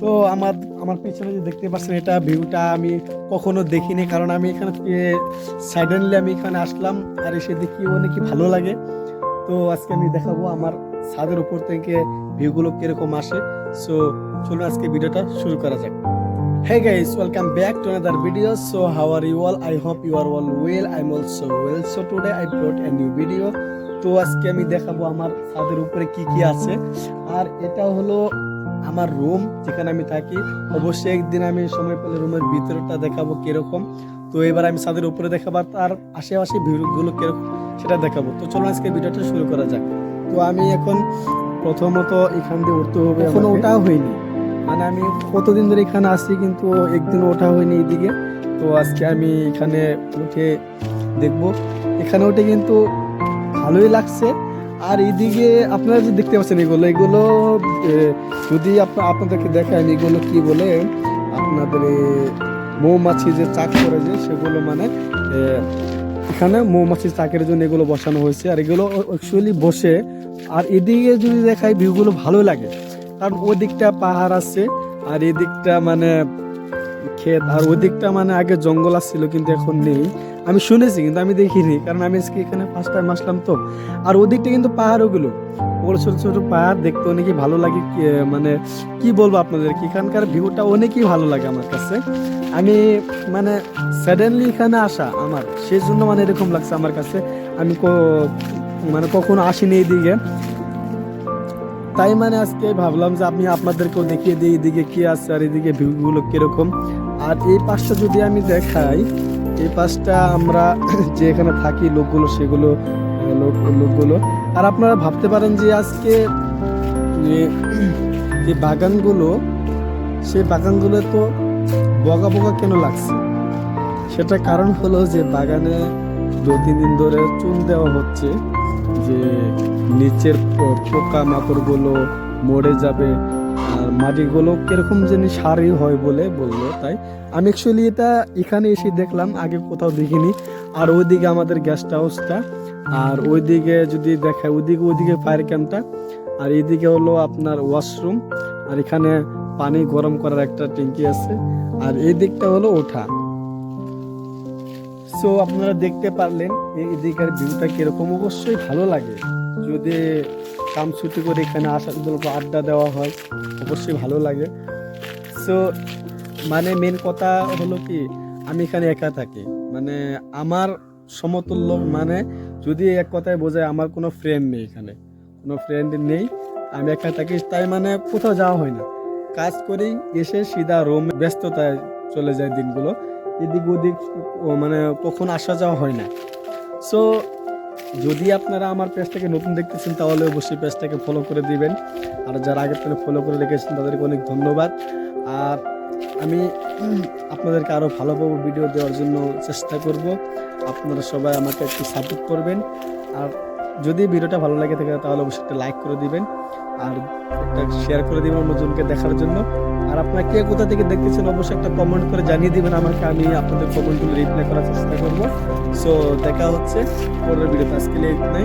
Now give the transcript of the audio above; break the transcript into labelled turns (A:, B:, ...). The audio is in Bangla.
A: তো আমার আমার পিছনে যে দেখতে পাচ্ছেন এটা ভিউটা আমি কখনো দেখিনি কারণ আমি এখানে সাইডেনলি আমি এখানে আসলাম আর এসে দেখি অনেক ভালো লাগে তো আজকে আমি দেখাবো আমার ছাদের উপর থেকে ভিউগুলো কীরকম আসে সো চলুন আজকে ভিডিওটা শুরু করা যাক Hey guys, welcome back to another video. So how are you all? I hope you are all well. I'm also well. So today I brought a new video. তো আজকে আমি দেখাবো আমার ছাদের উপরে কি কি আছে আর এটা হলো আমার রুম যেখানে আমি থাকি অবশ্যই একদিন আমি সময় পেলে রুমের ভিতরটা দেখাবো কীরকম। তো এবার আমি ছাদের উপরে দেখাবো আর তার আশেপাশে ভিউগুলো কীরকম সেটা দেখাবো। তো চলো আজকে ভিডিওটা শুরু করা যাক। তো আমি এখন প্রথমত এখান দিয়ে উঠতে হবে এখনও ওটাও হয়নি? মানে আমি কতদিন ধরে এখানে আসছি কিন্তু একদিন ওঠা হয়নি এদিকে। তো আজকে আমি এখানে উঠে দেখব। এখানে উঠে কিন্তু ভালোই লাগছে। আর এইদিকে আপনারা যে দেখতে পাচ্ছেন এগুলো এগুলো যদি আপনা- আপনাদেরকে দেখায় এগুলো কি বলে, আপনাদের মৌমাছি যে চাক করে যে, সেগুলো মানে এখানে মৌমাছি চাকের জন্য এগুলো বসানো হয়েছে। আর এগুলো অ্যাকচুয়ালি বসে। আর এদিকে যদি দেখায় ভিউগুলো ভালো লাগে। কারণ ওই দিকটা পাহাড় আছে, আর এদিকটা মানে ক্ষেত আর ওই দিকটা মানে আগে জঙ্গল আসছিল কিন্তু এখন নেই। আমি শুনেছি কিন্তু আমি দেখিনি, কারণ আমি আজকে এখানে ফার্স্ট টাইম আসলাম তো। আর ওই দিকটা কিন্তু পাহাড় ওগুলো ওগুলো ছোট ছোট পাহাড়, দেখতে অনেকই ভালো লাগে মানে কি বলব আপনাদের কি এখানকার ভিউটা অনেকই ভালো লাগে আমার কাছে। আমি মানে সাডেনলি এখানে আসা আমার সেই জন্য মানে এরকম লাগছে আমার কাছে। আমি মানে কখনো আসিনি এইদিকে। তাই মানে আজকে ভাবলাম যে আমি আপনাদেরকেও দেখিয়ে দিই এদিকে কি আছে আর এদিকে ভিউগুলো কীরকম। আর এই পাশটা যদি আমি দেখাই, এই পাশটা আমরা যে এখানে থাকি, লোকগুলো সেগুলো লোক, লোকগুলো। আর আপনারা ভাবতে পারেন যে আজকে, যে বাগানগুলো, সেই বাগানগুলো তো বগা বগা কেন লাগছে? সেটা কারণ হলো যে বাগানে দু তিন দিন ধরে চুন দেওয়া হচ্ছে যে নিচের পোকা মাকড়গুলো মরে যাবে। আর মাটিগুলো কীরকম জানি সারই হয় বলে বলল, তাই আমি অ্যাকচুয়ালি এটা এখানে এসে দেখলাম, আগে কোথাও দেখিনি। আর ওইদিকে আমাদের গেস্ট হাউসটা আর ওইদিকে যদি দেখায়, ওইদিকে ওইদিকে ফায়ার ক্যাম্পটা আর এইদিকে হলো আপনার ওয়াশরুম আর এখানে পানি গরম করার একটা ট্যাঙ্কি আছে, আর এই দিকটা হলো ওঠা। সো আপনারা দেখতে পারলেন, এই দিকের ভিউটা কীরকম? অবশ্যই ভালো লাগে। যদি কাম ছুটি করে এখানে আসা আড্ডা দেওয়া হয়। অবশ্যই ভালো লাগে। সো মানে মেন কথা হলো কি, আমি এখানে একা থাকি। মানে আমার সমতুল্য মানে যদি এক কথায় বোঝায়, আমার কোনো ফ্রেন্ড নেই এখানে। কোনো ফ্রেন্ড নেই, আমি একা থাকি। তাই মানে কোথাও যাওয়া হয় না। কাজ করেই এসে সিধা রুম ব্যস্ততায় চলে যায় দিনগুলো। এদিক ওদিক মানে কখন আসা যাওয়া হয় না। সো যদি আপনারা আমার পেজটাকে নতুন দেখতেছেন, তাহলে অবশ্যই পেজটাকে ফলো করে দিবেন। আর যারা আগের থেকে ফলো করে রেখেছেন, তাদেরকে অনেক ধন্যবাদ। আর আমি আপনাদেরকে আরও ভালোভাবে ভিডিও দেওয়ার জন্য চেষ্টা করব। আপনারা সবাই আমাকে একটু সাপোর্ট করবেন। আর যদি ভিডিওটা ভালো লাগে থাকে, তাহলে অবশ্যই একটা লাইক করে দিবেন। আর একটা শেয়ার করে দিবেন অন্যজনকে দেখার জন্য। আর আপনারা কে কোথা থেকে দেখতেছেন, অবশ্যই একটা কমেন্ট করে জানিয়ে দিবেন আমাকে। আমি আপনাদের কমেন্টগুলো রিপ্লাই করার চেষ্টা করব। সো দেখা হচ্ছে। পরের ভিডিওতে আজকে লেট নাই।